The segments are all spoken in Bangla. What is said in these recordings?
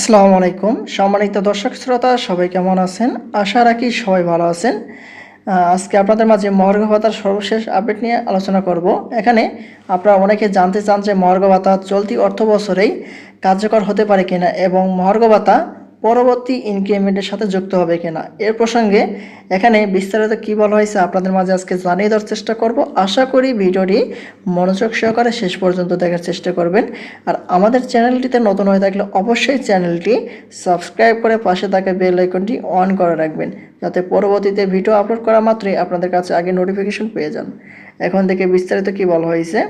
আসসালামু আলাইকুম। সম্মানিত দর্শক শ্রোতা, সবাই কেমন আছেন? আশা রাখি সবাই ভালো আছেন। আজকে আপনাদের মাঝে মহার্ঘ ভাতার সর্বশেষ আপডেট নিয়ে আলোচনা করব। এখানে আপনারা অনেকে জানতে চান যে মহার্ঘ ভাতা চলতি অর্থ বছরেই কার্যকর হতে পারে কিনা এবং মহার্ঘ ভাতা পরবর্তী ইনক্রিমেন্টের সাথে যুক্ত হবে কিনা? এর প্রসঙ্গে এখানে বিস্তারিত কি বলা হয়েছে আপনাদের মাঝে আজকে জানিয়ে দেওয়ার চেষ্টা করব। আশা করি ভিডিওটি মনোযোগ সহকারে শেষ পর্যন্ত দেখার চেষ্টা করবেন। আর আমাদের চ্যানেলটিতে নতুন হয়ে থাকলে অবশ্যই চ্যানেলটি সাবস্ক্রাইব করে পাশে থাকা বেল আইকনটি অন করে রাখবেন, যাতে পরবর্তীতে ভিডিও আপলোড করা মাত্রই আপনাদের কাছে আগে নোটিফিকেশন পেয়ে যান। এখন থেকে বিস্তারিত কি বলা হয়েছে?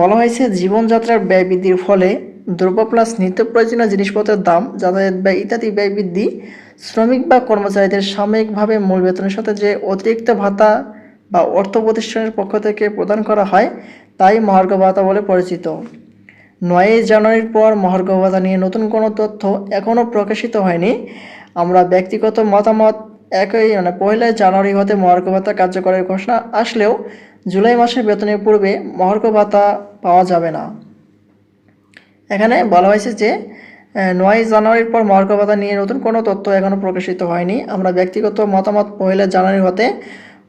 বলা হয়েছে জীবনযাত্রার ব্যয় বৃদ্ধির ফলে দ্রব্য প্লাস নিত্য প্রয়োজনীয় জিনিসপত্রের দাম, যাতায়াত ব্যয় ইত্যাদি ব্যয় বৃদ্ধি, শ্রমিক বা কর্মচারীদের সাময়িকভাবে মূল বেতনের সাথে যে অতিরিক্ত ভাতা বা অর্থ প্রতিষ্ঠানের পক্ষ থেকে প্রদান করা হয়, তাই মহার্ঘ ভাতা বলে পরিচিত। নয়ই জানুয়ারির পর মহার্ঘ ভাতা নিয়ে নতুন কোনো তথ্য এখনও প্রকাশিত হয়নি। আমরা ব্যক্তিগত মতামত একই মানে পয়লা জানুয়ারি হতে মহার্ঘ ভাতা কার্যকরের ঘোষণা আসলেও জুলাই মাসের বেতনের পূর্বে মহার্ঘ ভাতা পাওয়া যাবে না। এখানে বলা হয়েছে যে নয় জানুয়ারির পর মহার্ঘ ভাতা নিয়ে নতুন কোনো তথ্য এখনও প্রকাশিত হয়নি। আমরা ব্যক্তিগত মতামত পয়লা জানুয়ারি হতে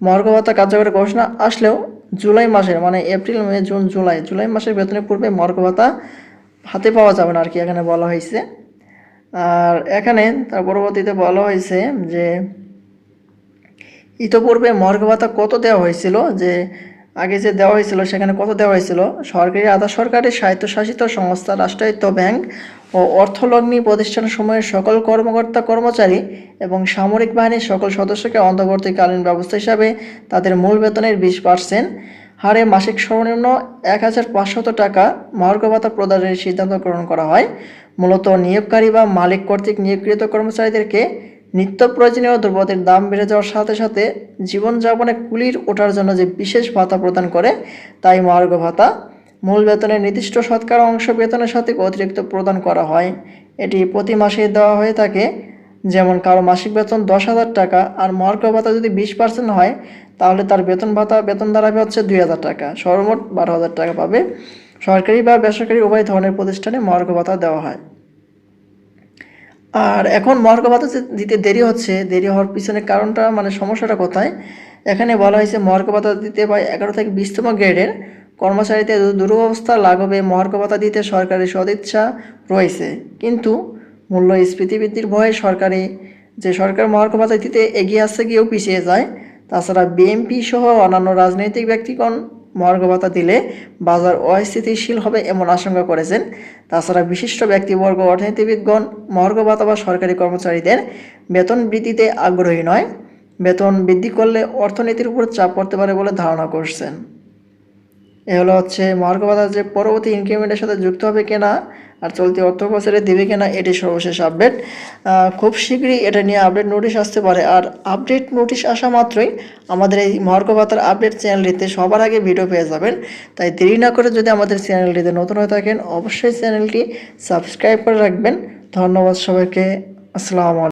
মহার্ঘ ভাতা কার্যকরের ঘোষণা আসলেও জুলাই মাসের মানে এপ্রিল, মে, জুন, জুলাই জুলাই মাসের বেতনের পূর্বে মহার্ঘ ভাতা হাতে পাওয়া যাবে না আর কি এখানে বলা হয়েছে। আর এখানে তার পরবর্তীতে বলা হয়েছে যে, ইতোপূর্বে মর্গ ভাতা কত দেওয়া হয়েছিল যে আগে যে দেওয়া হয়েছিল সেখানে কত দেওয়া হয়েছিল? সরকারি, আধা সরকারি, স্বায়ত্তশাসিত সংস্থা, রাষ্ট্রায়ত্ত ব্যাংক ও অর্থলগ্নি প্রতিষ্ঠানসমূহের সকল কর্মকর্তা, কর্মচারী এবং সামরিক বাহিনীর সকল সদস্যকে অন্তর্বর্তীকালীন ব্যবস্থা হিসাবে তাদের মূল বেতনের বিশ পার্সেন্ট হারে মাসিক সর্বনিম্ন এক হাজার পাঁচশত টাকা মহার্ঘ ভাতা প্রদানের সিদ্ধান্ত গ্রহণ করা হয়। মূলত নিয়োগকারী বা মালিক কর্তৃক নিয়োগকৃত কর্মচারীদেরকে নিত্য প্রয়োজনীয় দ্রব্যদের দাম বেড়ে যাওয়ার সাথে সাথে জীবনযাপনে কুলির ওঠার জন্য যে বিশেষ ভাতা প্রদান করে, তাই মহার্ঘ ভাতা, মূল বেতনের নির্দিষ্ট শতকরা অংশ বেতনের সাথে অতিরিক্ত প্রদান করা হয়। এটি প্রতি মাসে দেওয়া হয়ে থাকে, যেমন কারও মাসিক বেতন দশ হাজার টাকা আর মহার্ঘ ভাতা যদি বিশ পার্সেন্ট হয়, তাহলে তার বেতন ভাতা, বেতন দাঁড়াবে হচ্ছে দুই হাজার টাকা। সর্বমোট বারো হাজার টাকা পাবে। সরকারি বা বেসরকারি উভয় ধরনের প্রতিষ্ঠানে মহার্ঘ ভাতা দেওয়া হয়। আর এখন মহার্ঘ ভাতা দিতে দেরি হচ্ছে, দেরি হওয়ার পিছনে কারণটা মানে সমস্যাটা কোথায়? এখানে বলা হয়েছে মহার্ঘ ভাতা দিতে পারে এগারো থেকে বিশতম গ্রেডের। কর্মচারীদের দুরবস্থা লাঘবে, মহার্ঘ ভাতা দিতে সরকারি সদিচ্ছা রয়েছে। কিন্তু মূল্যস্ফীতি বৃদ্ধির ভয়ে সরকারি, যে সরকার মহার্ঘ ভাতা দিতে এগিয়ে আসছে গিয়েও পিছিয়ে যায়। তাছাড়া বিএনপি সহ অন্যান্য রাজনৈতিক ব্যক্তিগণ মহার্ঘ ভাতা দিলে বাজার অস্থিতিশীল হবে এমন আশঙ্কা করেছেন। তাছাড়া বিশিষ্ট ব্যক্তিবর্গ অর্থনীতিবিদগণ মর্গবাতা বা সরকারি কর্মচারীদের বেতন বৃদ্ধিতে আগ্রহী নয়। বেতন বৃদ্ধি করলে অর্থনীতির উপর চাপ পড়তে পারে বলে ধারণা করছেন। এ হলো হচ্ছে মর্গবাতা যে পরবর্তী ইনক্রিমেন্টের সাথে যুক্ত হবে কিনা আর চলতি অর্থ বছরে দেবে কিনা এটি সর্বশেষ আপডেট। খুব শীঘ্রই এটা নিয়ে আপডেট নোটিশ আসতে পারে। আর আপডেট নোটিশ আসা মাত্রই আমাদের এই মহার্ঘ ভাতার আপডেট চ্যানেলটিতে সবার আগে ভিডিও পেয়ে যাবেন। তাই দেরি না করে যদি আমাদের চ্যানেলটিতে নতুন হয়ে থাকেন, অবশ্যই চ্যানেলটি সাবস্ক্রাইব করে রাখবেন। ধন্যবাদ সবাইকে। আসসালামু আলাইকুম।